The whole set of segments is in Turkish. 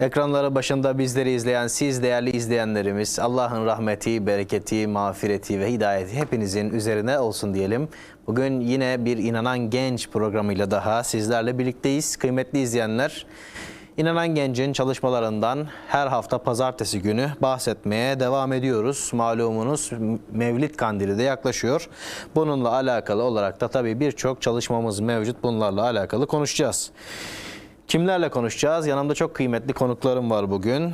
Ekranları başında bizleri izleyen siz değerli izleyenlerimiz Allah'ın rahmeti, bereketi, mağfireti ve hidayeti hepinizin üzerine olsun diyelim. Bugün yine bir inanan genç programıyla daha sizlerle birlikteyiz. Kıymetli izleyenler, İnanan Genç'in çalışmalarından her hafta pazartesi günü bahsetmeye devam ediyoruz. Malumunuz Mevlid Kandili de yaklaşıyor. Bununla alakalı olarak da tabii birçok çalışmamız mevcut. Bunlarla alakalı konuşacağız. Kimlerle konuşacağız? Yanımda çok kıymetli konuklarım var bugün.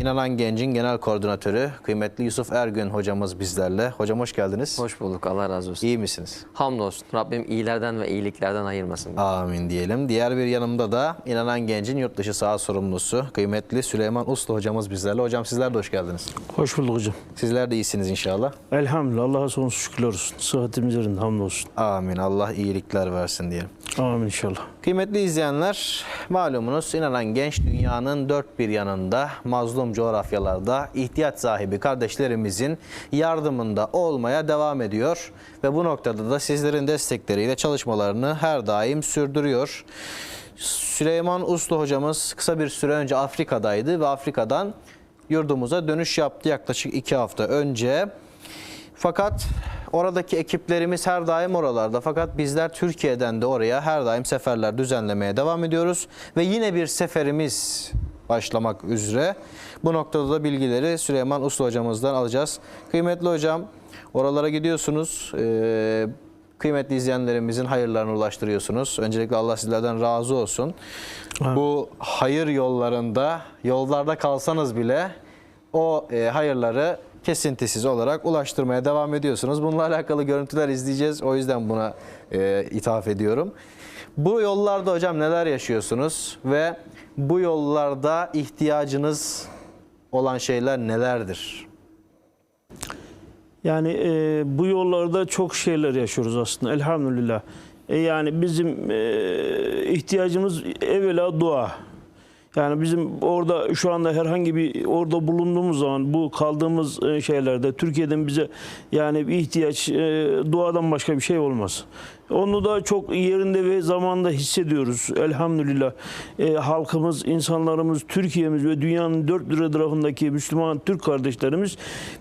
İnanan Genç'in genel koordinatörü kıymetli Yusuf Ergün hocamız bizlerle. Hocam hoş geldiniz. Hoş bulduk. Allah razı olsun. İyi misiniz? Hamdolsun. Rabbim iyilerden ve iyiliklerden ayırmasın. Amin diyelim. Diğer bir yanımda da İnanan Genç'in yurt dışı saha sorumlusu kıymetli Süleyman Uslu hocamız bizlerle. Hocam sizler de hoş geldiniz. Hoş bulduk hocam. Sizler de iyisiniz inşallah. Elhamdülillah Allah'a sonsuz şükürler olsun. Sıhhatimiz yerinde hamdolsun. Amin. Allah iyilikler versin diyelim. Amin inşallah. Kıymetli izleyenler, malumunuz inanan genç dünyanın dört bir yanında mazlum coğrafyalarda ihtiyaç sahibi kardeşlerimizin yardımında olmaya devam ediyor. Ve bu noktada da sizlerin destekleriyle çalışmalarını her daim sürdürüyor. Süleyman Uslu hocamız kısa bir süre önce Afrika'daydı ve Afrika'dan yurdumuza dönüş yaptı yaklaşık iki hafta önce. Fakat oradaki ekiplerimiz her daim oralarda. Fakat bizler Türkiye'den de oraya her daim seferler düzenlemeye devam ediyoruz. Ve yine bir seferimiz başlamak üzere. Bu noktada da bilgileri Süleyman Uslu hocamızdan alacağız. Kıymetli hocam oralara gidiyorsunuz. Ee, kıymetli izleyenlerimizin hayırlarını ulaştırıyorsunuz. Öncelikle Allah sizlerden razı olsun. Bu hayır yollarında, yollarda kalsanız bile o e, hayırları kesintisiz olarak ulaştırmaya devam ediyorsunuz. Bununla alakalı görüntüler izleyeceğiz. O yüzden buna e, ithaf ediyorum. Bu yollarda hocam neler yaşıyorsunuz ve bu yollarda ihtiyacınız olan şeyler nelerdir? Yani e, bu yollarda çok şeyler yaşıyoruz aslında elhamdülillah. E, yani bizim e, ihtiyacımız evvela dua. Yani bizim orada şu anda herhangi bir orada bulunduğumuz zaman bu kaldığımız e, şeylerde Türkiye'den bize yani bir ihtiyaç e, duadan başka bir şey olmaz. Onu da çok yerinde ve zamanda hissediyoruz. Elhamdülillah E, halkımız, insanlarımız, Türkiye'miz ve dünyanın dört bir tarafındaki Müslüman Türk kardeşlerimiz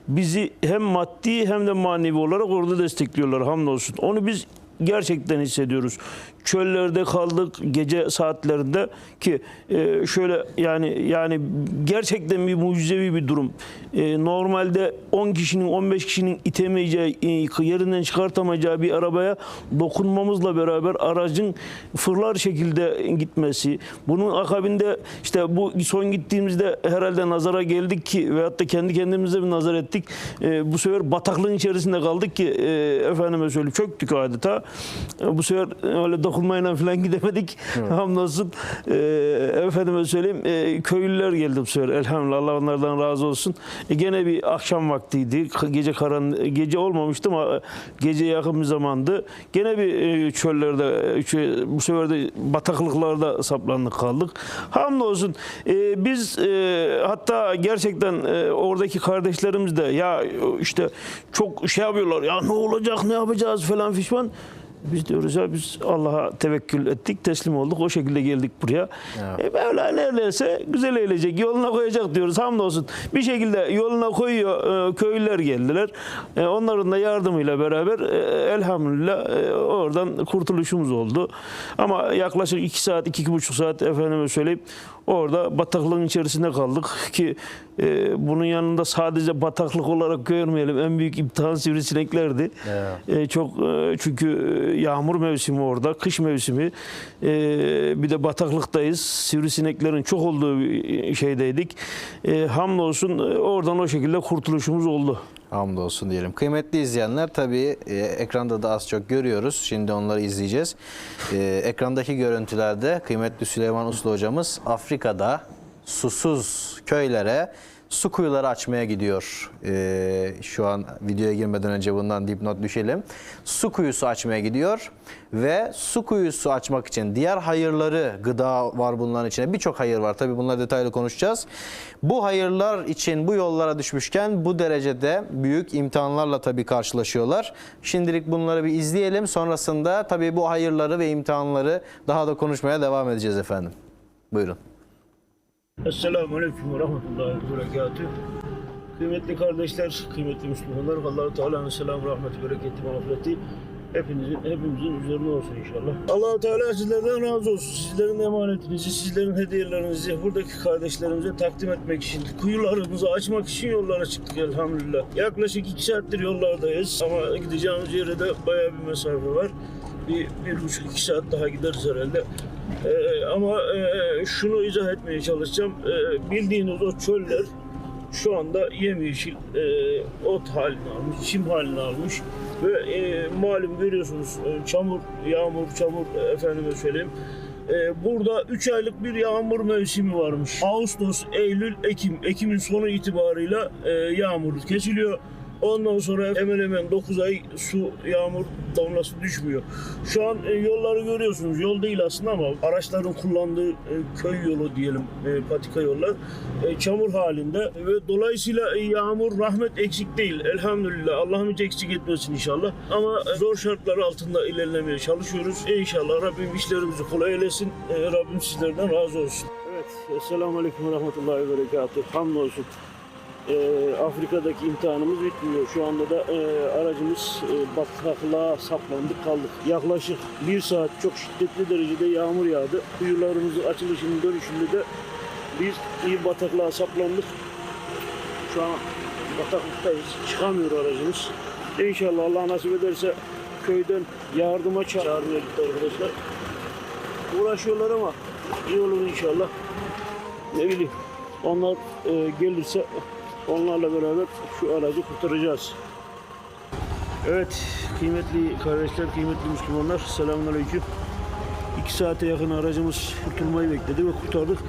bizi hem maddi hem de manevi olarak orada destekliyorlar hamdolsun. Onu biz gerçekten hissediyoruz. Çöllerde kaldık gece saatlerinde ki e, şöyle yani yani gerçekten bir mucizevi bir durum. E, normalde 10 kişinin 15 kişinin itemeyeceği e, yerinden çıkartamayacağı bir arabaya dokunmamızla beraber aracın fırlar şekilde gitmesi. Bunun akabinde işte bu son gittiğimizde herhalde nazara geldik ki veyahut da kendi kendimize bir nazar ettik. E, bu sefer bataklığın içerisinde kaldık ki e, efendime söyleyeyim çöktük adeta. E, bu sefer öyle dokunmayla falan gidemedik. Hamdolsun. E, efendime söyleyeyim e, köylüler geldi bu sefer. Elhamdülillah Allah onlardan razı olsun. E, gene bir akşam vaktiydi. Gece karan gece olmamıştı ama gece yakın bir zamandı. Gene bir e, çöllerde e, şey, bu sefer de bataklıklarda saplandık kaldık. Hamdolsun. E, biz e, hatta gerçekten e, oradaki kardeşlerimiz de ya işte çok şey yapıyorlar. Ya ne olacak ne yapacağız falan fişman. Biz diyoruz ya biz Allah'a tevekkül ettik, teslim olduk. O şekilde geldik buraya. E Mevla neredeyse güzel eylecek, yoluna koyacak diyoruz. Hamdolsun. Bir şekilde yoluna koyuyor. E, köylüler geldiler. E, onların da yardımıyla beraber e, elhamdülillah e, oradan kurtuluşumuz oldu. Ama yaklaşık iki saat, iki, iki buçuk saat efendime söyleyip orada bataklığın içerisinde kaldık ki e, bunun yanında sadece bataklık olarak görmeyelim. En büyük imtihan sivrisineklerdi. E, çok e, çünkü e, yağmur mevsimi orada, kış mevsimi. E, bir de bataklıktayız. Sivrisineklerin çok olduğu bir şeydeydik. E, hamdolsun e, oradan o şekilde kurtuluşumuz oldu. Hamdolsun diyelim. Kıymetli izleyenler tabii e, ekranda da az çok görüyoruz. Şimdi onları izleyeceğiz. E, ekrandaki görüntülerde kıymetli Süleyman Uslu hocamız Afrika'da susuz köylere su kuyuları açmaya gidiyor. E, şu an videoya girmeden önce bundan dipnot düşelim. Su kuyusu açmaya gidiyor ve su kuyusu açmak için diğer hayırları, gıda var bunların içine birçok hayır var. Tabii bunları detaylı konuşacağız. Bu hayırlar için bu yollara düşmüşken bu derecede büyük imtihanlarla tabii karşılaşıyorlar. Şimdilik bunları bir izleyelim. Sonrasında tabii bu hayırları ve imtihanları daha da konuşmaya devam edeceğiz efendim. Buyurun. Esselamu Aleyküm ve Rahmetullahi ve Berekatüh. Kıymetli kardeşler, kıymetli Müslümanlar, allah Teala'nın selamı, rahmeti, bereketi, mağfireti hepinizin, hepimizin üzerine olsun inşallah. allah Teala sizlerden razı olsun. Sizlerin emanetinizi, sizlerin hediyelerinizi buradaki kardeşlerimize takdim etmek için, kuyularımızı açmak için yollara çıktık elhamdülillah. Yaklaşık iki saattir yollardayız ama gideceğimiz yere de bayağı bir mesafe var. Bir, bir buçuk iki saat daha gideriz herhalde. Ee, ama e, şunu izah etmeye çalışacağım. Ee, bildiğiniz o çöller şu anda yemyeşil e, ot halini almış, çim halini almış ve e, malum görüyorsunuz e, çamur, yağmur, çamur e, efendime söyleyeyim. E, burada 3 aylık bir yağmur mevsimi varmış. Ağustos, Eylül, Ekim. Ekim'in sonu itibarıyla e, yağmur kesiliyor. Ondan sonra hemen hemen 9 ay su, yağmur damlası düşmüyor. Şu an e, yolları görüyorsunuz. Yol değil aslında ama araçların kullandığı e, köy yolu diyelim, e, patika yollar çamur halinde ve dolayısıyla yağmur rahmet eksik değil. Elhamdülillah. Allah'ım hiç eksik etmesin inşallah. Ama zor şartlar altında ilerlemeye çalışıyoruz. İnşallah Rabbim işlerimizi kolay eylesin. Rabbim sizlerden razı olsun. Evet. Esselamu Aleyküm ve Rahmetullahi ve Berekatuhu. Hamdolsun. Ee, Afrika'daki imtihanımız bitmiyor. Şu anda da e, aracımız e, bataklığa saplandık kaldık. Yaklaşık bir saat çok şiddetli derecede yağmur yağdı. Kuyularımızın açılışının dönüşünde de biz iyi bataklığa saplandık. Şu an bataklıktayız. Çıkamıyor aracımız. İnşallah Allah nasip ederse köyden yardıma ça- çağırmaya gitti arkadaşlar. Uğraşıyorlar ama iyi olur inşallah. Ne bileyim onlar e, gelirse onlarla beraber şu aracı kurtaracağız. Evet kıymetli kardeşler, kıymetli Müslümanlar selamünaleyküm. İki saate yakın aracımız kurtulmayı bekledi ve kurtardık.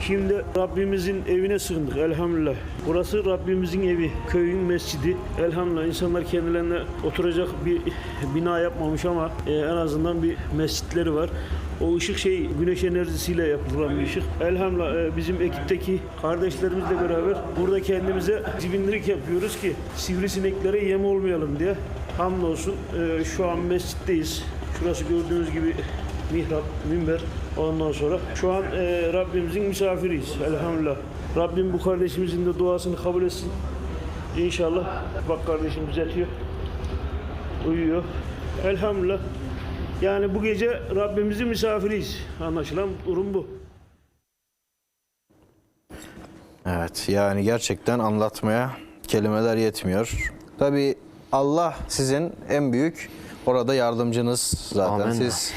Şimdi Rabbimizin evine sığındık elhamdülillah. Burası Rabbimizin evi, köyün mescidi. Elhamdülillah insanlar kendilerine oturacak bir bina yapmamış ama e, en azından bir mescitleri var. O ışık şey güneş enerjisiyle yapılan bir ışık. Elhamdülillah e, bizim ekipteki kardeşlerimizle beraber burada kendimize dibindirik yapıyoruz ki sivrisineklere yem olmayalım diye. Hamdolsun e, şu an mescitteyiz. Şurası gördüğünüz gibi mihrap, minber. Ondan sonra şu an e, Rabbimizin misafiriyiz. Elhamdülillah. Rabbim bu kardeşimizin de duasını kabul etsin. İnşallah. Bak kardeşim düzeltiyor. Uyuyor. Elhamdülillah. Yani bu gece Rabbimizin misafiriyiz. Anlaşılan durum bu. Evet yani gerçekten anlatmaya kelimeler yetmiyor. Tabi Allah sizin en büyük orada yardımcınız zaten. Amin. Siz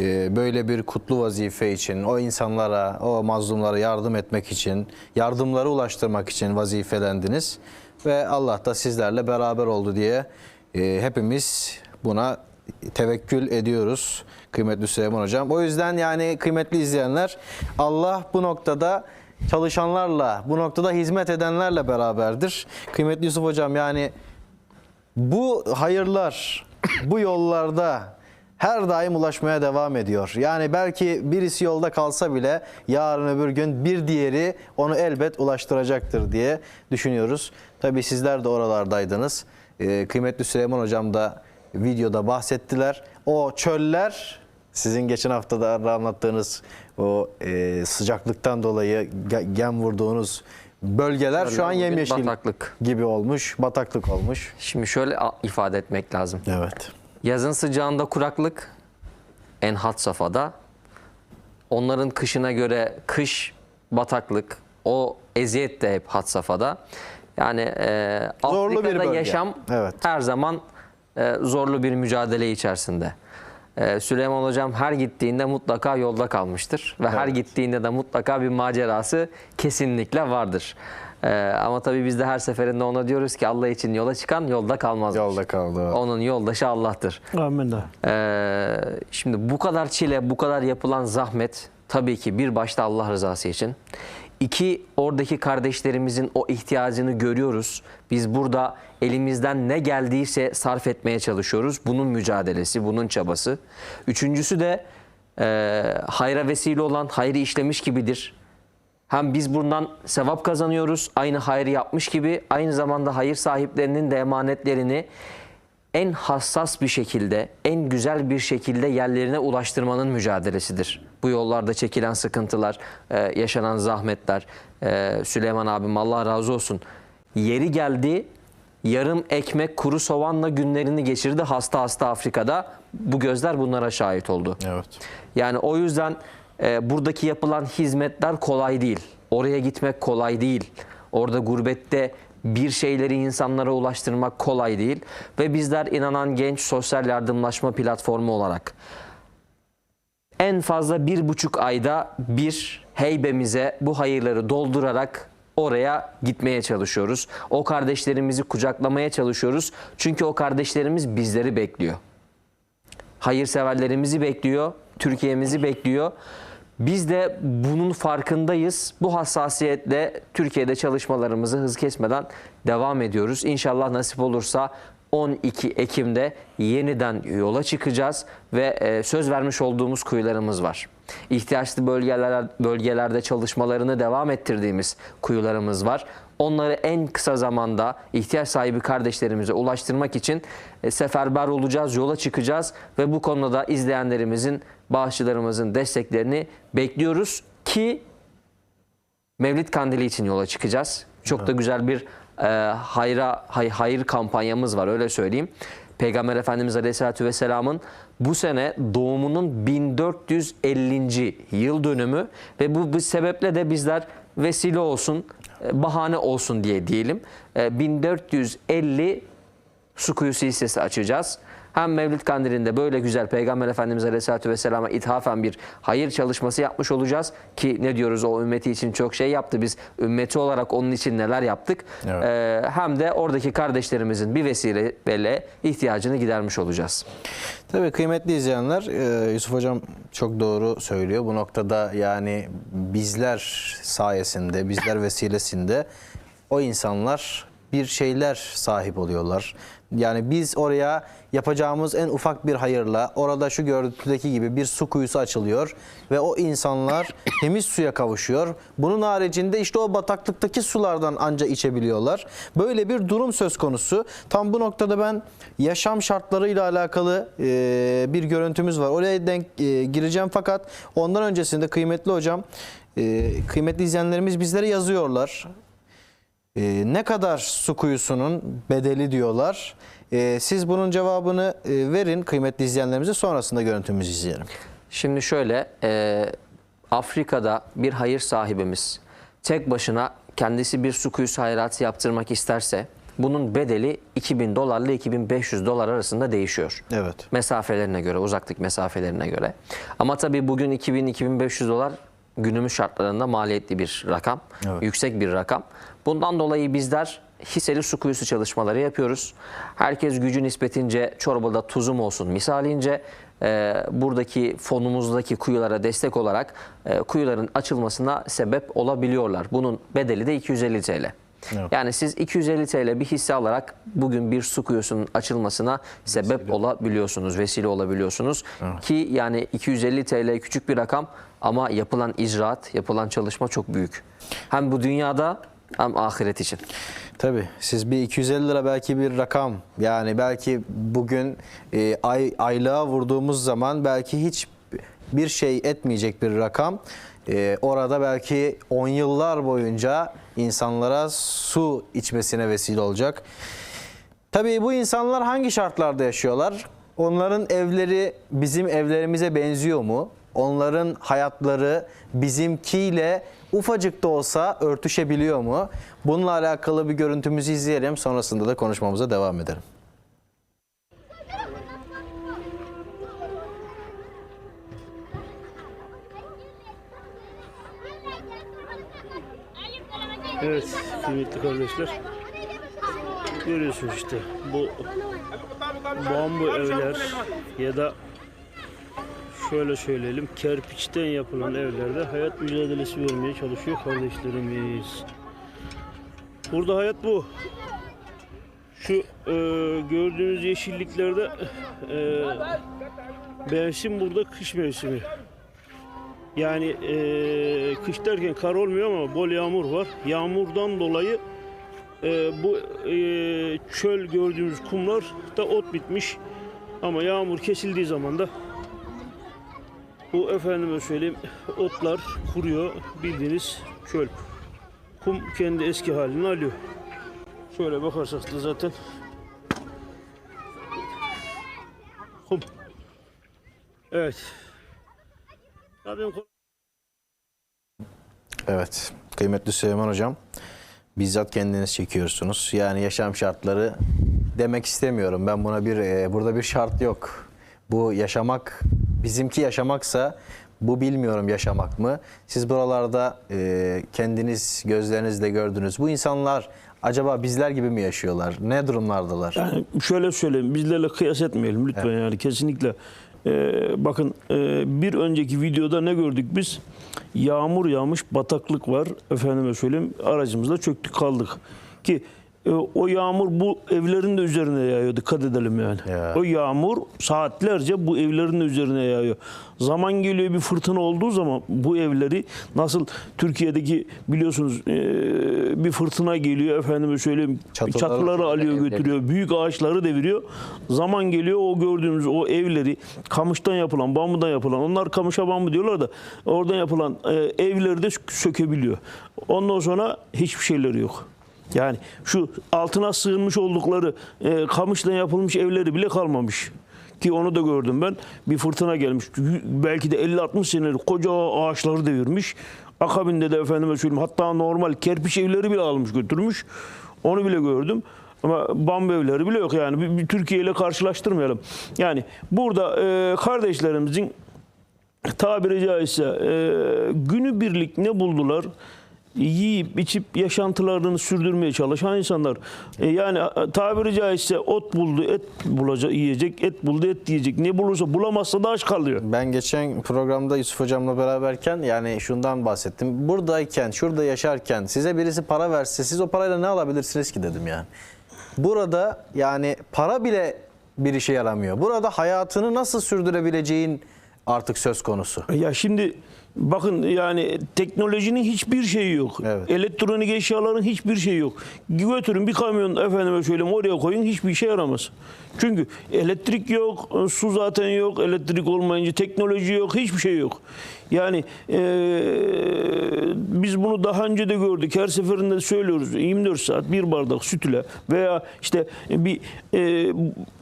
e, böyle bir kutlu vazife için o insanlara, o mazlumlara yardım etmek için, yardımları ulaştırmak için vazifelendiniz. Ve Allah da sizlerle beraber oldu diye e, hepimiz buna tevekkül ediyoruz kıymetli Süleyman Hocam. O yüzden yani kıymetli izleyenler Allah bu noktada çalışanlarla, bu noktada hizmet edenlerle beraberdir. Kıymetli Yusuf Hocam yani bu hayırlar bu yollarda her daim ulaşmaya devam ediyor. Yani belki birisi yolda kalsa bile yarın öbür gün bir diğeri onu elbet ulaştıracaktır diye düşünüyoruz. Tabii sizler de oralardaydınız. Ee, kıymetli Süleyman Hocam da videoda bahsettiler. O çöller sizin geçen hafta da anlattığınız o e, sıcaklıktan dolayı ge- gem vurduğunuz bölgeler şu an yemyeşil bataklık. gibi olmuş, bataklık olmuş. Şimdi şöyle ifade etmek lazım. Evet. Yazın sıcağında kuraklık en hat safhada. Onların kışına göre kış bataklık. O eziyet de hep had safhada. Yani e, Zorlu bir bölge. yaşam Evet. her zaman e, zorlu bir mücadele içerisinde. E, Süleyman Hocam her gittiğinde mutlaka yolda kalmıştır. Ve her Evet. gittiğinde de mutlaka bir macerası kesinlikle vardır. E, ama tabii biz de her seferinde ona diyoruz ki Allah için yola çıkan yolda kalmaz. Yolda kaldı. Onun yoldaşı Allah'tır. Amin. Şimdi bu kadar çile, bu kadar yapılan zahmet tabii ki bir başta Allah rızası için. İki, oradaki kardeşlerimizin o ihtiyacını görüyoruz. Biz burada elimizden ne geldiyse sarf etmeye çalışıyoruz. Bunun mücadelesi, bunun çabası. Üçüncüsü de e, hayra vesile olan hayrı işlemiş gibidir. Hem biz bundan sevap kazanıyoruz, aynı hayrı yapmış gibi aynı zamanda hayır sahiplerinin de emanetlerini en hassas bir şekilde, en güzel bir şekilde yerlerine ulaştırmanın mücadelesidir. Bu yollarda çekilen sıkıntılar, e, yaşanan zahmetler. E, Süleyman abim Allah razı olsun. Yeri geldi yarım ekmek kuru soğanla günlerini geçirdi hasta hasta Afrika'da. Bu gözler bunlara şahit oldu. Evet. Yani o yüzden e, buradaki yapılan hizmetler kolay değil. Oraya gitmek kolay değil. Orada gurbette bir şeyleri insanlara ulaştırmak kolay değil. Ve bizler inanan genç sosyal yardımlaşma platformu olarak en fazla bir buçuk ayda bir heybemize bu hayırları doldurarak oraya gitmeye çalışıyoruz. O kardeşlerimizi kucaklamaya çalışıyoruz. Çünkü o kardeşlerimiz bizleri bekliyor hayırseverlerimizi bekliyor, Türkiye'mizi bekliyor. Biz de bunun farkındayız. Bu hassasiyetle Türkiye'de çalışmalarımızı hız kesmeden devam ediyoruz. İnşallah nasip olursa 12 Ekim'de yeniden yola çıkacağız ve e, söz vermiş olduğumuz kuyularımız var. İhtiyaçlı bölgeler, bölgelerde çalışmalarını devam ettirdiğimiz kuyularımız var. Onları en kısa zamanda ihtiyaç sahibi kardeşlerimize ulaştırmak için e, seferber olacağız, yola çıkacağız ve bu konuda da izleyenlerimizin, bağışçılarımızın desteklerini bekliyoruz ki Mevlid Kandili için yola çıkacağız. Çok da güzel bir e, hayra hay, hayır kampanyamız var öyle söyleyeyim. Peygamber Efendimiz Aleyhisselatü Vesselam'ın bu sene doğumunun 1450. yıl dönümü ve bu, bu sebeple de bizler vesile olsun, e, bahane olsun diye diyelim. E, 1450 su kuyusu hissesi açacağız. Hem Mevlid Kandili'nde böyle güzel Peygamber Efendimiz Aleyhisselatü Vesselam'a ithafen bir hayır çalışması yapmış olacağız. Ki ne diyoruz o ümmeti için çok şey yaptı. Biz ümmeti olarak onun için neler yaptık. Evet. Ee, hem de oradaki kardeşlerimizin bir vesileyle ihtiyacını gidermiş olacağız. Tabii kıymetli izleyenler e, Yusuf Hocam çok doğru söylüyor. Bu noktada yani bizler sayesinde, bizler vesilesinde o insanlar bir şeyler sahip oluyorlar. Yani biz oraya yapacağımız en ufak bir hayırla orada şu görüntüdeki gibi bir su kuyusu açılıyor ve o insanlar temiz suya kavuşuyor. Bunun haricinde işte o bataklıktaki sulardan anca içebiliyorlar. Böyle bir durum söz konusu. Tam bu noktada ben yaşam şartlarıyla alakalı e, bir görüntümüz var. Oraya denk e, gireceğim fakat ondan öncesinde kıymetli hocam, e, kıymetli izleyenlerimiz bizlere yazıyorlar. Ee, ne kadar su kuyusunun bedeli diyorlar. Ee, siz bunun cevabını e, verin kıymetli izleyenlerimize sonrasında görüntümüzü izleyelim. Şimdi şöyle e, Afrika'da bir hayır sahibimiz tek başına kendisi bir su kuyusu hayratı yaptırmak isterse bunun bedeli 2000 dolarla 2500 dolar arasında değişiyor. Evet. mesafelerine göre, uzaklık mesafelerine göre. Ama tabii bugün 2000-2500 dolar günümüz şartlarında maliyetli bir rakam, Evet. yüksek bir rakam. Bundan dolayı bizler hisseli su kuyusu çalışmaları yapıyoruz. Herkes gücü nispetince çorbada tuzum olsun misalince e, buradaki fonumuzdaki kuyulara destek olarak e, kuyuların açılmasına sebep olabiliyorlar. Bunun bedeli de 250 TL. Evet. Yani siz 250 TL bir hisse alarak bugün bir su kuyusunun açılmasına sebep olabiliyorsunuz, vesile olabiliyorsunuz. Ki yani 250 TL küçük bir rakam ama yapılan icraat, yapılan çalışma çok büyük. Hem bu dünyada hem ahiret için. Tabii siz bir 250 lira belki bir rakam yani belki bugün e, ay aylığa vurduğumuz zaman belki hiç bir şey etmeyecek bir rakam. E, orada belki 10 yıllar boyunca insanlara su içmesine vesile olacak. Tabii bu insanlar hangi şartlarda yaşıyorlar? Onların evleri bizim evlerimize benziyor mu? Onların hayatları bizimkiyle ufacık da olsa örtüşebiliyor mu? Bununla alakalı bir görüntümüzü izleyelim. Sonrasında da konuşmamıza devam edelim. Evet kıymetli kardeşler. Görüyorsunuz işte bu bambu evler ya da şöyle söyleyelim kerpiçten yapılan evlerde hayat mücadelesi vermeye çalışıyor kardeşlerimiz. Burada hayat bu. Şu e, gördüğünüz yeşilliklerde e, mevsim burada kış mevsimi. Yani eee, kış derken kar olmuyor ama bol yağmur var. Yağmurdan dolayı eee, bu eee, çöl gördüğümüz kumlar da ot bitmiş. Ama yağmur kesildiği zaman da Bu efendime söyleyeyim otlar kuruyor bildiğiniz çöl. Kum kendi eski halini alıyor. Şöyle bakarsak da zaten kum. Evet. Evet. Kıymetli Süleyman Hocam, bizzat kendiniz çekiyorsunuz. Yani yaşam şartları demek istemiyorum. Ben buna bir e, burada bir şart yok. Bu yaşamak bizimki yaşamaksa bu bilmiyorum yaşamak mı? Siz buralarda e, kendiniz gözlerinizle gördünüz. Bu insanlar acaba bizler gibi mi yaşıyorlar? Ne durumlardalar? Yani şöyle söyleyeyim, bizlerle kıyas etmeyelim lütfen yani kesinlikle. Ee, bakın e, bir önceki videoda ne gördük biz? Yağmur yağmış, bataklık var. Efendime söyleyeyim, aracımızda çöktük kaldık. Ki e, o yağmur bu evlerin de üzerine yağıyor. Dikkat edelim yani. Ya. O yağmur saatlerce bu evlerin de üzerine yağıyor. Zaman geliyor bir fırtına olduğu zaman bu evleri nasıl Türkiye'deki biliyorsunuz e, bir fırtına geliyor efendime söyleyeyim Çatıları- çatıları alıyor Evleri. götürüyor. Büyük ağaçları deviriyor. Zaman geliyor o gördüğümüz o evleri kamıştan yapılan, bambudan yapılan, onlar kamışa bambu diyorlar da oradan yapılan e, evleri de sö- sökebiliyor. Ondan sonra hiçbir şeyleri yok. Yani şu altına sığınmış oldukları e, kamıştan yapılmış evleri bile kalmamış. Ki onu da gördüm ben. Bir fırtına gelmiş. Belki de 50-60 senelik koca ağaçları devirmiş. Akabinde de efendime söyleyeyim hatta normal kerpiç evleri bile almış götürmüş. Onu bile gördüm. Ama bambu evleri bile yok yani. Bir, bir Türkiye ile karşılaştırmayalım. Yani burada e, kardeşlerimizin tabiri caizse e, günübirlik ne buldular? Yiyip içip yaşantılarını sürdürmeye çalışan insanlar. E, yani tabiri caizse ot buldu, et bulacak, yiyecek, et buldu, et yiyecek. Ne bulursa bulamazsa da aç kalıyor. Ben geçen programda Yusuf Hocam'la beraberken yani şundan bahsettim. Buradayken, şurada yaşarken size birisi para verse siz o parayla ne alabilirsiniz ki dedim yani. Burada yani para bile bir işe yaramıyor. Burada hayatını nasıl sürdürebileceğin artık söz konusu. Ya şimdi bakın yani teknolojinin hiçbir şeyi yok. Evet. Elektronik eşyaların hiçbir şeyi yok. Götürün bir kamyon efendime söyleyeyim oraya koyun hiçbir işe yaramaz. Çünkü elektrik yok, su zaten yok. Elektrik olmayınca teknoloji yok, hiçbir şey yok. Yani eee, biz bunu daha önce de gördük. Her seferinde söylüyoruz. 24 saat bir bardak süt ile veya işte bir eee,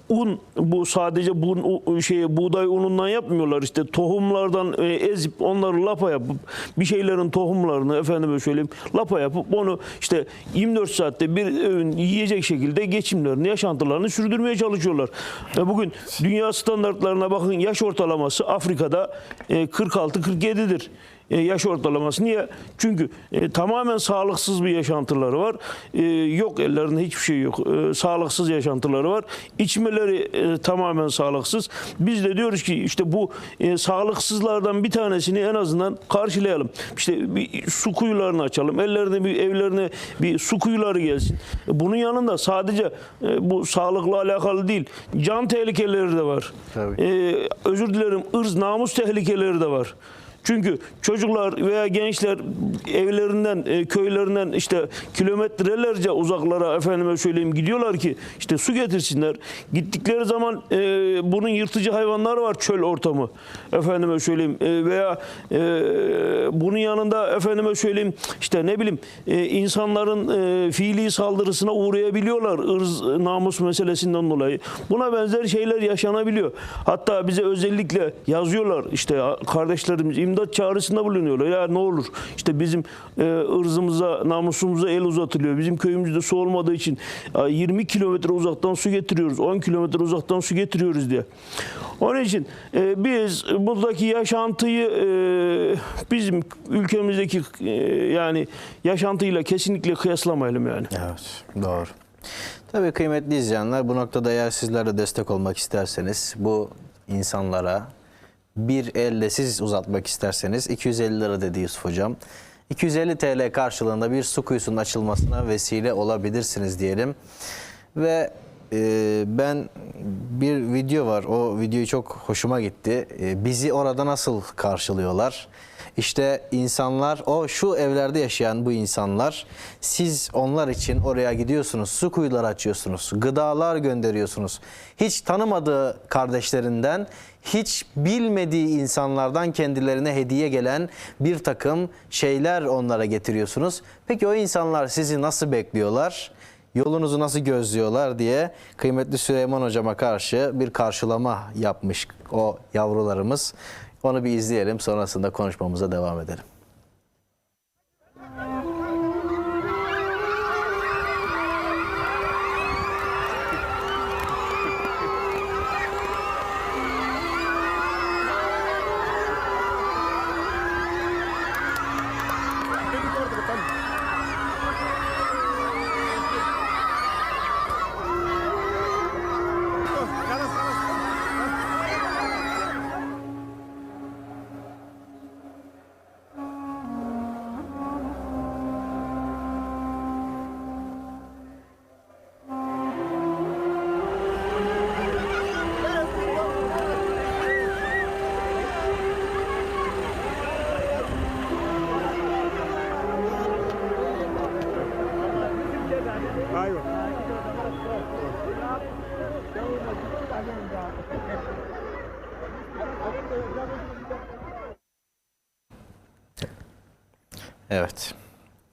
un bu sadece bu şey buğday unundan yapmıyorlar işte tohumlardan e, ezip onları lapa yapıp bir şeylerin tohumlarını efendime söyleyeyim lapa yapıp onu işte 24 saatte bir öğün yiyecek şekilde geçimlerini yaşantılarını sürdürmeye çalışıyorlar. E, bugün dünya standartlarına bakın yaş ortalaması Afrika'da e, 46-47'dir e, yaş ortalaması. Niye? Çünkü e, tamamen sağlıksız bir yaşantıları var. E, yok ellerinde hiçbir şey yok. E, sağlıksız yaşantıları var. İçmeleri e, tamamen sağlıksız. Biz de diyoruz ki işte bu e, sağlıksızlardan bir tanesini en azından karşılayalım. İşte bir su kuyularını açalım. Ellerine bir evlerine bir su kuyuları gelsin. E, bunun yanında sadece e, bu sağlıkla alakalı değil. Can tehlikeleri de var. Tabii. E, özür dilerim ırz namus tehlikeleri de var. Çünkü çocuklar veya gençler evlerinden, e, köylerinden işte kilometrelerce uzaklara efendime söyleyeyim gidiyorlar ki işte su getirsinler. Gittikleri zaman e, bunun yırtıcı hayvanlar var çöl ortamı. Efendime söyleyeyim e, veya e, bunun yanında efendime söyleyeyim işte ne bileyim e, insanların e, fiili saldırısına uğrayabiliyorlar ırz namus meselesinden dolayı. Buna benzer şeyler yaşanabiliyor. Hatta bize özellikle yazıyorlar işte kardeşlerimiz imdat çağrısında bulunuyorlar. Ya ne olur işte bizim e, ırzımıza, namusumuza el uzatılıyor. Bizim köyümüzde su olmadığı için e, 20 kilometre uzaktan su getiriyoruz. 10 kilometre uzaktan su getiriyoruz diye. Onun için e, biz buradaki yaşantıyı e, bizim ülkemizdeki e, yani yaşantıyla kesinlikle kıyaslamayalım yani. Evet, doğru. Tabii kıymetli izleyenler bu noktada eğer sizler de destek olmak isterseniz bu insanlara bir elle siz uzatmak isterseniz 250 lira dedi Yusuf Hocam. 250 TL karşılığında bir su kuyusunun açılmasına vesile olabilirsiniz diyelim. Ve e, ben bir video var. O videoyu çok hoşuma gitti. E, bizi orada nasıl karşılıyorlar? İşte insanlar o şu evlerde yaşayan bu insanlar siz onlar için oraya gidiyorsunuz. Su kuyuları açıyorsunuz. Gıdalar gönderiyorsunuz. Hiç tanımadığı kardeşlerinden hiç bilmediği insanlardan kendilerine hediye gelen bir takım şeyler onlara getiriyorsunuz. Peki o insanlar sizi nasıl bekliyorlar? Yolunuzu nasıl gözlüyorlar diye kıymetli Süleyman hocama karşı bir karşılama yapmış o yavrularımız. Onu bir izleyelim sonrasında konuşmamıza devam edelim.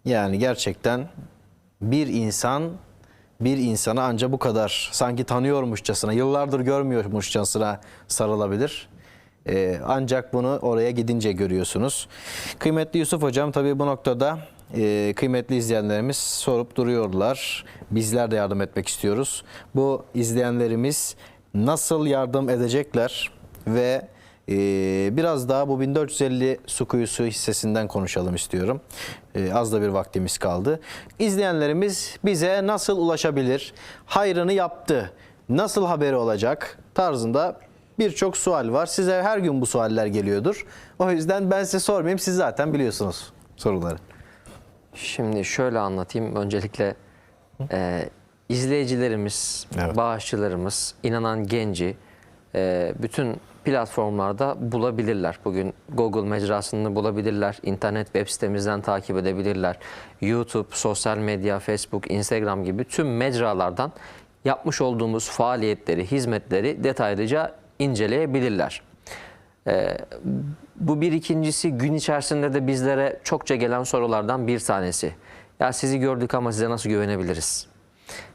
Yani gerçekten bir insan bir insana ancak bu kadar sanki tanıyormuşçasına, yıllardır görmüyormuşçasına sarılabilir. Ee, ancak bunu oraya gidince görüyorsunuz. Kıymetli Yusuf Hocam tabii bu noktada e, kıymetli izleyenlerimiz sorup duruyorlar. Bizler de yardım etmek istiyoruz. Bu izleyenlerimiz nasıl yardım edecekler ve ee, biraz daha bu 1450 su kuyusu hissesinden konuşalım istiyorum. Ee, az da bir vaktimiz kaldı. İzleyenlerimiz bize nasıl ulaşabilir? Hayrını yaptı. Nasıl haberi olacak? Tarzında birçok sual var. Size her gün bu sualler geliyordur. O yüzden ben size sormayayım. Siz zaten biliyorsunuz soruları. Şimdi şöyle anlatayım. Öncelikle e, izleyicilerimiz, Evet. bağışçılarımız, inanan genci e, bütün platformlarda bulabilirler. Bugün Google mecrasını bulabilirler. İnternet web sitemizden takip edebilirler. YouTube, sosyal medya, Facebook, Instagram gibi tüm mecralardan yapmış olduğumuz faaliyetleri, hizmetleri detaylıca inceleyebilirler. Ee, bu bir ikincisi gün içerisinde de bizlere çokça gelen sorulardan bir tanesi. Ya sizi gördük ama size nasıl güvenebiliriz?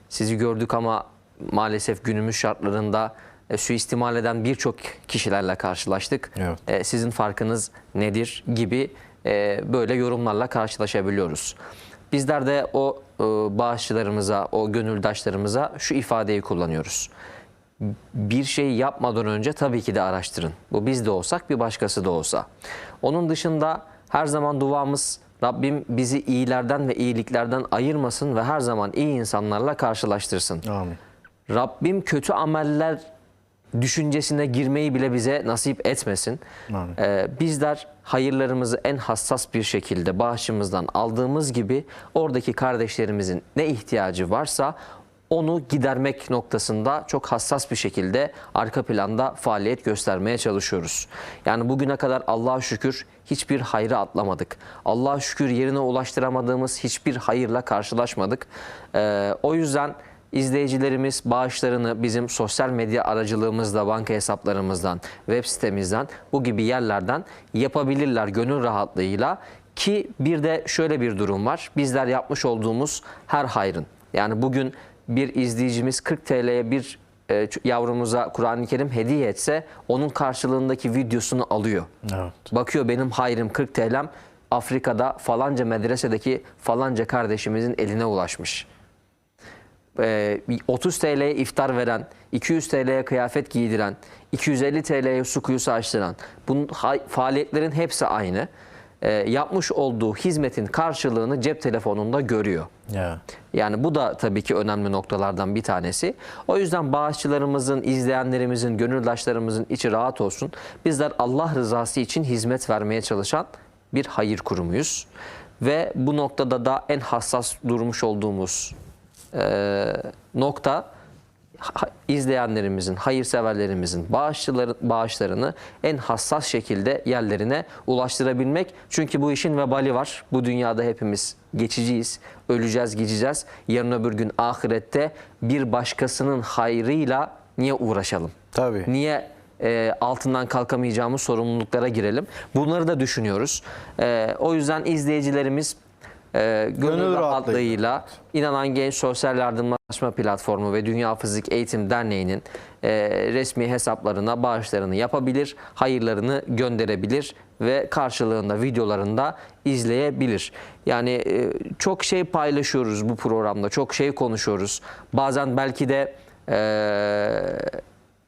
Sizi gördük ama maalesef günümüz şartlarında e, suistimal eden birçok kişilerle karşılaştık. Evet. E, sizin farkınız nedir gibi e, böyle yorumlarla karşılaşabiliyoruz. Bizler de o e, bağışçılarımıza, o gönüldaşlarımıza şu ifadeyi kullanıyoruz bir şey yapmadan önce tabii ki de araştırın. Bu biz de olsak bir başkası da olsa. Onun dışında her zaman duamız Rabbim bizi iyilerden ve iyiliklerden ayırmasın ve her zaman iyi insanlarla karşılaştırsın. Amin. Rabbim kötü ameller düşüncesine girmeyi bile bize nasip etmesin. Amin. Ee, bizler hayırlarımızı en hassas bir şekilde bağışımızdan aldığımız gibi oradaki kardeşlerimizin ne ihtiyacı varsa onu gidermek noktasında çok hassas bir şekilde arka planda faaliyet göstermeye çalışıyoruz. Yani bugüne kadar Allah'a şükür hiçbir hayrı atlamadık. Allah'a şükür yerine ulaştıramadığımız hiçbir hayırla karşılaşmadık. Ee, o yüzden İzleyicilerimiz bağışlarını bizim sosyal medya aracılığımızla, banka hesaplarımızdan, web sitemizden bu gibi yerlerden yapabilirler gönül rahatlığıyla. Ki bir de şöyle bir durum var. Bizler yapmış olduğumuz her hayrın yani bugün bir izleyicimiz 40 TL'ye bir e, yavrumuza Kur'an-ı Kerim hediye etse onun karşılığındaki videosunu alıyor. Evet. Bakıyor benim hayrım 40 TL'm Afrika'da falanca medresedeki falanca kardeşimizin eline ulaşmış. Ee, 30 TL'ye iftar veren, 200 TL'ye kıyafet giydiren, 250 TL'ye su kuyusu açtıran, bunun faaliyetlerin hepsi aynı. Ee, yapmış olduğu hizmetin karşılığını cep telefonunda görüyor. Ya. Yani bu da tabii ki önemli noktalardan bir tanesi. O yüzden bağışçılarımızın, izleyenlerimizin, gönüldaşlarımızın içi rahat olsun. Bizler Allah rızası için hizmet vermeye çalışan bir hayır kurumuyuz. Ve bu noktada da en hassas durmuş olduğumuz e, nokta izleyenlerimizin, hayırseverlerimizin bağışçıları, bağışlarını en hassas şekilde yerlerine ulaştırabilmek. Çünkü bu işin vebali var. Bu dünyada hepimiz geçiciyiz, öleceğiz, gideceğiz. Yarın öbür gün ahirette bir başkasının hayrıyla niye uğraşalım? Tabii. Niye e, altından kalkamayacağımız sorumluluklara girelim? Bunları da düşünüyoruz. E, o yüzden izleyicilerimiz e, Gönül gönül rahatlığıyla. rahatlığıyla İnanan Genç Sosyal Yardımlaşma Platformu ve Dünya Fizik Eğitim Derneği'nin e, resmi hesaplarına bağışlarını yapabilir, hayırlarını gönderebilir ve karşılığında videolarında izleyebilir. Yani e, çok şey paylaşıyoruz bu programda, çok şey konuşuyoruz. Bazen belki de e,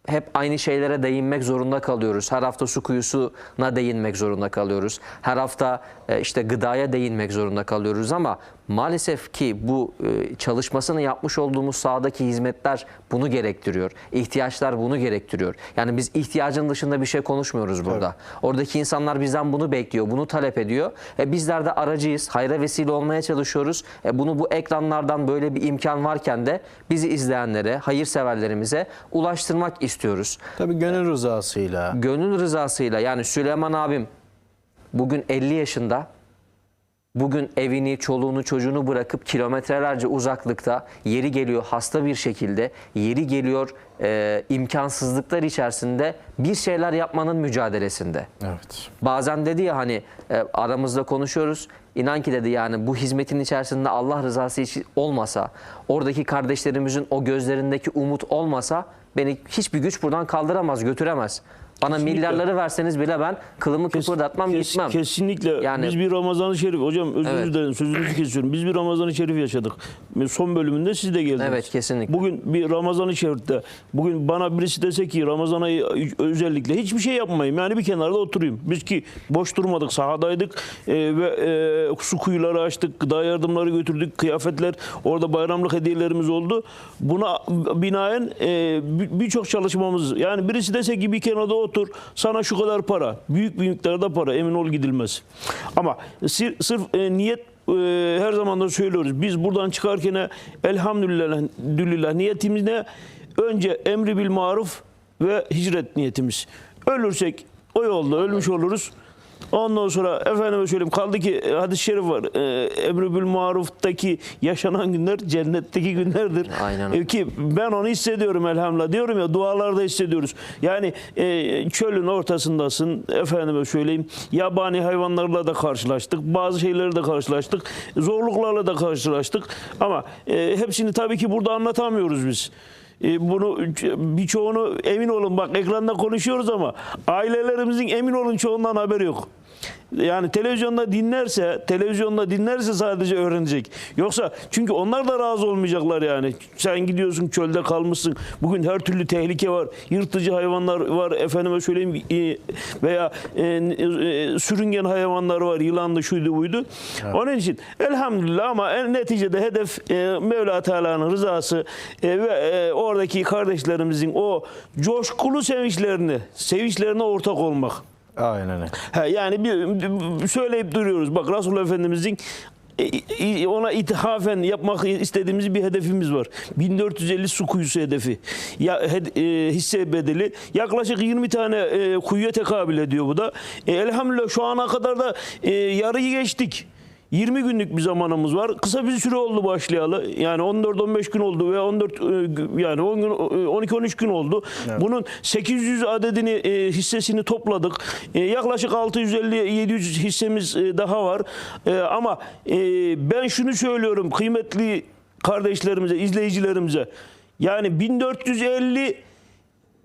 hep aynı şeylere değinmek zorunda kalıyoruz. Her hafta su kuyusuna değinmek zorunda kalıyoruz. Her hafta e, işte gıdaya değinmek zorunda kalıyoruz ama maalesef ki bu e, çalışmasını yapmış olduğumuz sahadaki hizmetler bunu gerektiriyor. İhtiyaçlar bunu gerektiriyor. Yani biz ihtiyacın dışında bir şey konuşmuyoruz burada. Oradaki insanlar bizden bunu bekliyor, bunu talep ediyor. E, bizler de aracıyız, hayra vesile olmaya çalışıyoruz. E, bunu bu ekranlardan böyle bir imkan varken de bizi izleyenlere, hayırseverlerimize ulaştırmak istiyoruz. Tabii gönül rızasıyla. Gönül rızasıyla yani Süleyman abim bugün 50 yaşında bugün evini, çoluğunu, çocuğunu bırakıp kilometrelerce uzaklıkta yeri geliyor hasta bir şekilde, yeri geliyor e, imkansızlıklar içerisinde bir şeyler yapmanın mücadelesinde. Evet. Bazen dedi ya hani e, aramızda konuşuyoruz. İnan ki dedi yani bu hizmetin içerisinde Allah rızası için olmasa, oradaki kardeşlerimizin o gözlerindeki umut olmasa beni hiçbir güç buradan kaldıramaz, götüremez. Bana Kesinlikle. milyarları verseniz bile ben kılımı Kes- kıpırdatmam kes- gitmem. Kesinlikle. Yani- Biz bir Ramazan-ı Şerif hocam özür Evet. dilerim sözünüzü kesiyorum. Biz bir Ramazan-ı Şerif yaşadık. Son bölümünde siz de geldiniz. Evet, kesinlikle. Bugün bir Ramazan-ı Şerif'te bugün bana birisi dese ki Ramazan ayı özellikle hiçbir şey yapmayayım. Yani bir kenarda oturayım. Biz ki boş durmadık sahadaydık e, ve e, su kuyuları açtık. Gıda yardımları götürdük. Kıyafetler orada bayramlık hediyelerimiz oldu. Buna binaen e, bir- birçok çalışmamız yani birisi dese ki bir kenarda otur sana şu kadar para. Büyük bir miktarda para emin ol gidilmez. Ama sır- sırf e, niyet e, her zaman da söylüyoruz. Biz buradan çıkarken elhamdülillah dülillah niyetimiz ne? Önce emri bil maruf ve hicret niyetimiz. Ölürsek o yolda ölmüş oluruz. Ondan sonra efendime söyleyeyim kaldı ki e, hadis-i şerif var. E, emri bil maruftaki yaşanan günler cennetteki günlerdir. Aynen. E, ki ben onu hissediyorum elhamdülillah. Diyorum ya dualarda hissediyoruz. Yani e, çölün ortasındasın. Efendime söyleyeyim. Yabani hayvanlarla da karşılaştık. Bazı şeyleri de karşılaştık. Zorluklarla da karşılaştık. Ama e, hepsini tabii ki burada anlatamıyoruz biz. E, bunu birçoğunu emin olun bak ekranda konuşuyoruz ama ailelerimizin emin olun çoğundan haberi yok. Yani televizyonda dinlerse, televizyonda dinlerse sadece öğrenecek. Yoksa çünkü onlar da razı olmayacaklar yani. Sen gidiyorsun çölde kalmışsın. Bugün her türlü tehlike var. Yırtıcı hayvanlar var. Efendime söyleyeyim e, veya e, e, sürüngen hayvanlar var. Yılandı, şuydu, buydu. Onun için elhamdülillah ama en neticede hedef e, Mevla Teala'nın rızası e, ve e, oradaki kardeşlerimizin o coşkulu sevinçlerini, sevinçlerine ortak olmak. Aynen öyle. Yani bir, söyleyip duruyoruz. Bak Resulullah Efendimizin e, ona ithafen yapmak istediğimiz bir hedefimiz var. 1450 su kuyusu hedefi. Ya e, hisse bedeli yaklaşık 20 tane e, kuyuya tekabül ediyor bu da. E, elhamdülillah şu ana kadar da e, yarıyı geçtik. 20 günlük bir zamanımız var. Kısa bir süre oldu başlayalı. Yani 14-15 gün oldu ve 14 e, yani 10 gün 12-13 gün oldu. Bunun 800 adedini e, hissesini topladık. E, yaklaşık 650-700 hissemiz e, daha var. E, ama e, ben şunu söylüyorum kıymetli kardeşlerimize, izleyicilerimize. Yani 1450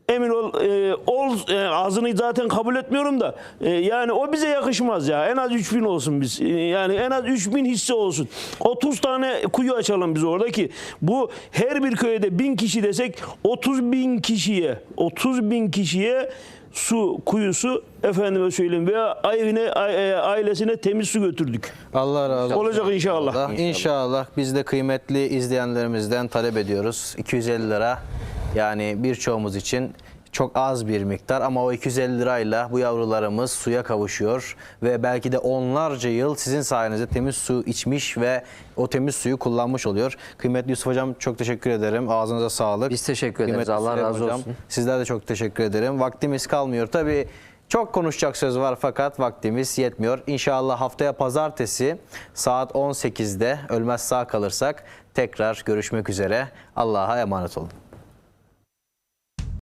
Emin ol, e, ol e, ağzını zaten kabul etmiyorum da e, yani o bize yakışmaz ya. En az 3000 olsun biz. E, yani en az 3000 hisse olsun. 30 tane kuyu açalım biz orada ki bu her bir köyde 1000 kişi desek 30 bin kişiye 30 bin kişiye su kuyusu efendime söyleyeyim veya evine e, ailesine temiz su götürdük. Allah razı olsun. Olacak inşallah. İnşallah. biz de kıymetli izleyenlerimizden talep ediyoruz. 250 lira yani birçoğumuz için çok az bir miktar ama o 250 lirayla bu yavrularımız suya kavuşuyor ve belki de onlarca yıl sizin sayenizde temiz su içmiş ve o temiz suyu kullanmış oluyor. Kıymetli Yusuf Hocam çok teşekkür ederim. Ağzınıza sağlık. Biz teşekkür ederiz. Kıymetli Allah Süleyman razı Hocam, olsun. Sizler de çok teşekkür ederim. Vaktimiz kalmıyor. Tabii çok konuşacak söz var fakat vaktimiz yetmiyor. İnşallah haftaya pazartesi saat 18'de ölmez sağ kalırsak tekrar görüşmek üzere. Allah'a emanet olun.